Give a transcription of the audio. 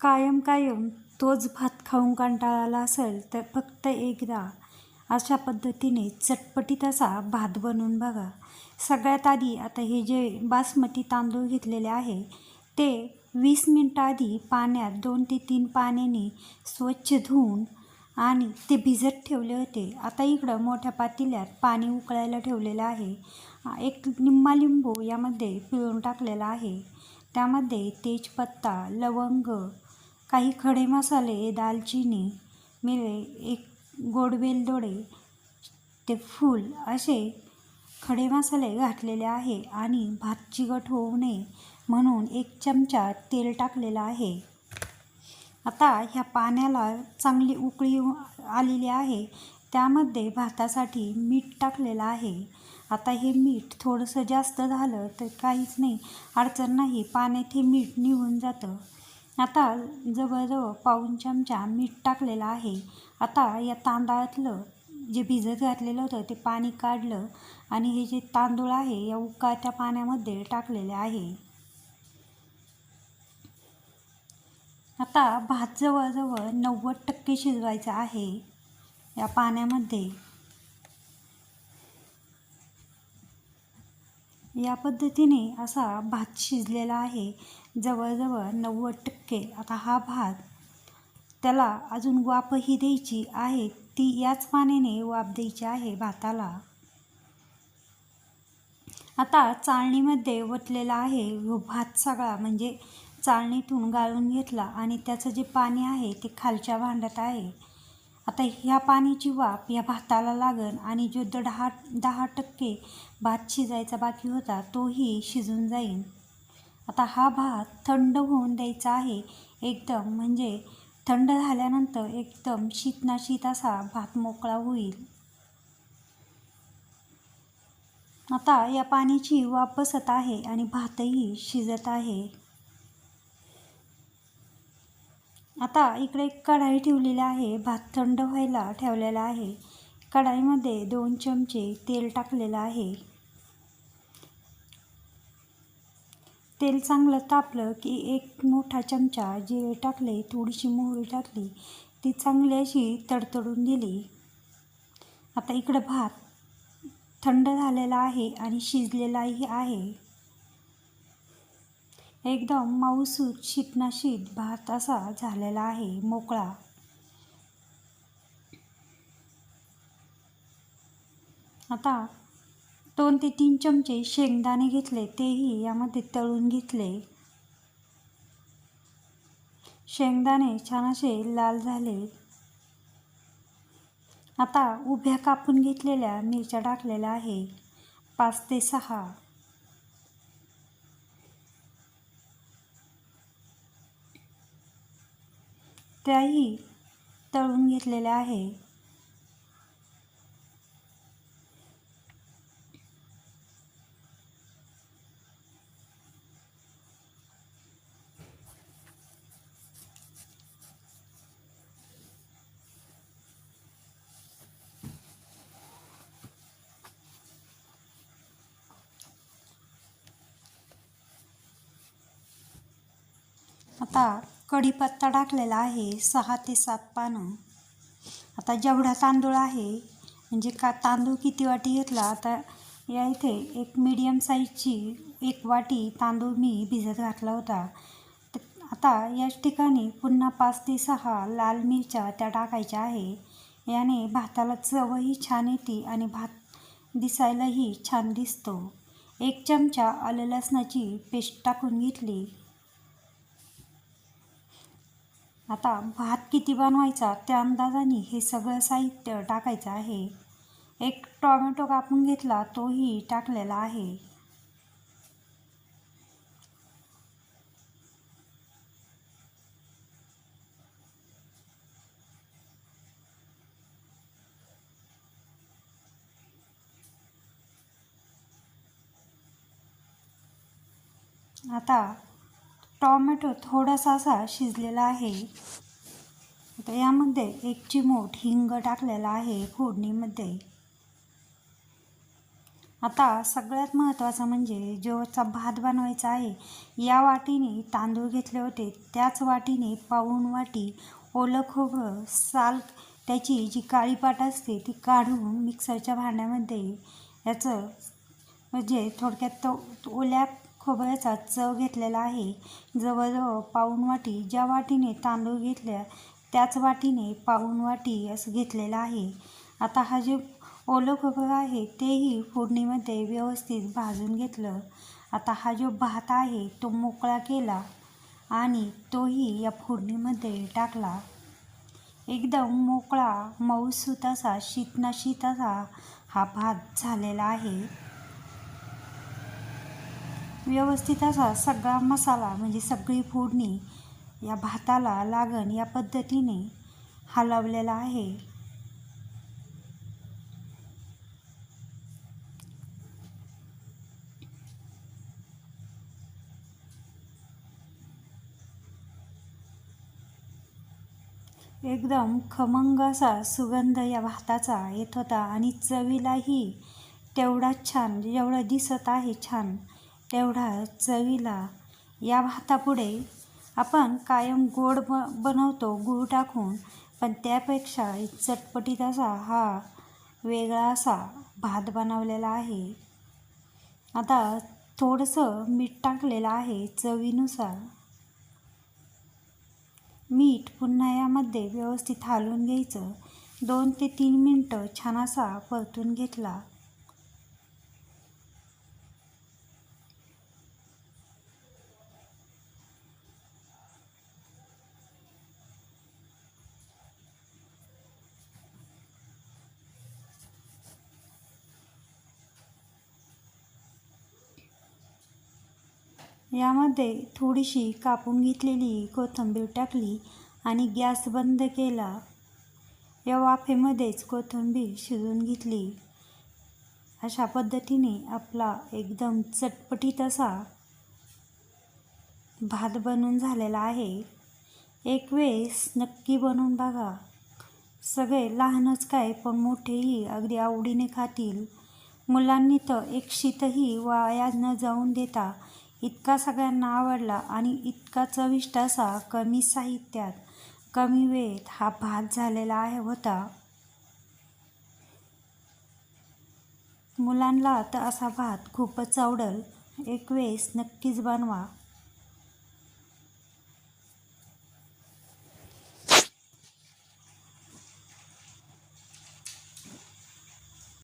कायम कायम तोच भात खाऊन कंटाळा आला असेल तर फक्त एकदा. अशा पद्धतीने चटपटीत असा भात बनवून बघा. सगळ्यात आधी आता हे जे बासमती तांदूळ घेतलेले आहे ते वीस मिनटं आधी पाण्यात दोन ते तीन पाण्याने स्वच्छ धुवून आणि ते भिजत ठेवले होते. आता इकडं मोठ्या पातेल्यात पाणी उकळायला ठेवलेलं आहे. एक निम्मा लिंबू यामध्ये पिळून टाकलेला आहे. त्यामध्ये तेजपत्ता लवंग काही खडे मसाले दालचिनी मिरे एक गोड वेलदोडे ते फूल असे खडे मसाले घातलेले आहे आणि भात चिकट होऊ नये म्हणून एक चमचा तेल टाकलेलं आहे. आता ह्या पाण्याला चांगली उकळी आलेली आहे. त्यामध्ये भातासाठी मीठ टाकलेलं आहे. आता हे मीठ थोडंसं जास्त झालं तर काहीच नाही अडचण नाही. पाण्यात हे मीठ निघून जातं. आता जवळजवळ पाऊन चमचा मीठ टाकलेलं आहे. आता या तांदळातलं जे भिजत घातलेलं होतं ते पाणी काढलं आणि हे जे तांदूळ आहे या उकळत्या पाण्यामध्ये टाकलेले आहे. आता भात जवळजवळ नव्वद टक्के शिजवायचा आहे. या पाण्यामध्ये या पद्धतीने असा भात शिजलेला आहे. जवळजवळ नव्वद टक्के. आता हा भात त्याला अजून वाफही द्यायची आहे. ती याच पाण्याने वाफ द्यायची आहे भाताला. आता चाळणीमध्ये वतलेला आहे भात सगळा. म्हणजे चाळणीतून गाळून घेतला आणि त्याचं जे पाणी आहे ते खालच्या भांड्यात आहे. आता ह्या पाण्याची वाफ या भाताला लागन आणि जो दहा दहा टक्के भात शिजायचा बाकी होता तोही शिजून जाईल आता हा भात थंड होऊन द्यायचा आहे. एकदम म्हणजे थंड झाल्यानंतर एकदम शीत असा भात मोकळा होईल. आता या पाण्याची वाफ बसत आहे आणि भातही शिजत आहे. आता इकडे एक कढाई ठेवलेली आहे. भात थंड व्हायला ठेवलेला आहे. कढाईमध्ये दोन चमचे तेल टाकलेलं आहे. तेल चांगलं तापलं की एक मोठा चमचा जिरे टाकले थोडीशी मोहरी टाकली ती चांगली अशी तडतडून दिली आता इकडं भात थंड झालेला आहे आणि शिजलेलाही आहे. एकदम मऊसूत शीत भात असा झालेला आहे मोकळा. आता दोन ते तीन चमचे शेंगदाणे घेतले तेही यामध्ये तळून घेतले. शेंगदाणे छान असे लाल झाले. आता उभ्या कापून घेतलेल्या मिरच्या टाकलेल्या आहे. पाच ते सहा. त्याही तळून घेतलेल्या आहे. आता कढीपत्ता टाकलेला आहे सहा ते सात पानं. आता जेवढा तांदूळ आहे म्हणजे का तांदूळ किती वाटी घेतला आता या इथे एक मीडियम साईजची एक वाटी तांदूळ मी भिजत घातला होता. आता याच ठिकाणी पुन्हा पाच ते सहा लाल मिरच्या त्या टाकायच्या आहे. याने भाताला चवही छान येते आणि भात दिसायलाही छान दिसतो. एक चमचा आलं लसणाची पेस्ट टाकून घेतली. आता भात किती बनवायचा त्या अंदाजाने हे सगळं साहित्य टाकायचं आहे. एक टॉमॅटो कापून घेतला तोही टाकलेला आहे. आता टॉमॅटो थोडासा असा शिजलेला आहे. आता यामध्ये एक चिमूट हिंग टाकलेला आहे फोडणीमध्ये. आता सगळ्यात महत्त्वाचं म्हणजे जेवचा भात बनवायचा आहे. या वाटीने तांदूळ घेतले होते. त्याच वाटीने पाऊण वाटी ओलं खोबरं साल त्याची जी काळी पाट असते ती काढून मिक्सरच्या भांड्यामध्ये याचं म्हणजे थोडक्यात तो ओल्या खोबऱ्याचा चव घेतलेला आहे. जवळजवळ पाऊण वाटी ज्या वाटीने तांदूळ घेतल्या त्याच वाटीने पाऊण वाटी असं घेतलेलं आहे. आता हा जे ओलं खोबरं आहे तेही फोडणीमध्ये व्यवस्थित भाजून घेतलं. आता हा जो भात आहे तो मोकळा केला आणि तोही या फोडणीमध्ये टाकला. एकदम मोकळा मऊसूत असा शीतना शीत असा हा भात झालेला आहे. व्यवस्थित असा सगळा मसाला म्हणजे सगळी फोडणी या भाताला लागण या पद्धतीने हलवलेला आहे. एकदम खमंग असा सुगंध या भाताचा येत होता आणि चवीलाही तेवढाच छान जेवढं दिसत आहे छान. तेवढा चवीला या भातापुढे आपण कायम गोड ब बनवतो गूळ टाकून. पण त्यापेक्षा चटपटीत असा हा वेगळा असा भात बनवलेला आहे. आता थोडंसं मीठ टाकलेलं आहे चवीनुसार. मीठ पुन्हा यामध्ये व्यवस्थित हालवून घ्यायचं. दोन ते तीन मिनटं छान असा परतून घेतला. यामध्ये थोडीशी कापून घेतलेली कोथिंबीर टाकली आणि गॅस बंद केला. या वाफेमध्येच कोथिंबीर शिजवून घेतली. अशा पद्धतीने आपला एकदम चटपटीत असा भात बनून झालेला आहे. एक वेळेस नक्की बनवून बघा. सगळे लहानच काय पण मोठेही अगदी आवडीने खातील. मुलांनी तर एक शीतही वाया न जाऊन देता इतका सगळ्यांना आवडला आणि इतका चविष्ट असा कमी साहित्यात कमी वेळेत हा भात झालेला आहे होता. मुलांना तर असा भात खूपच आवडल. एक वेळेस नक्कीच बनवा.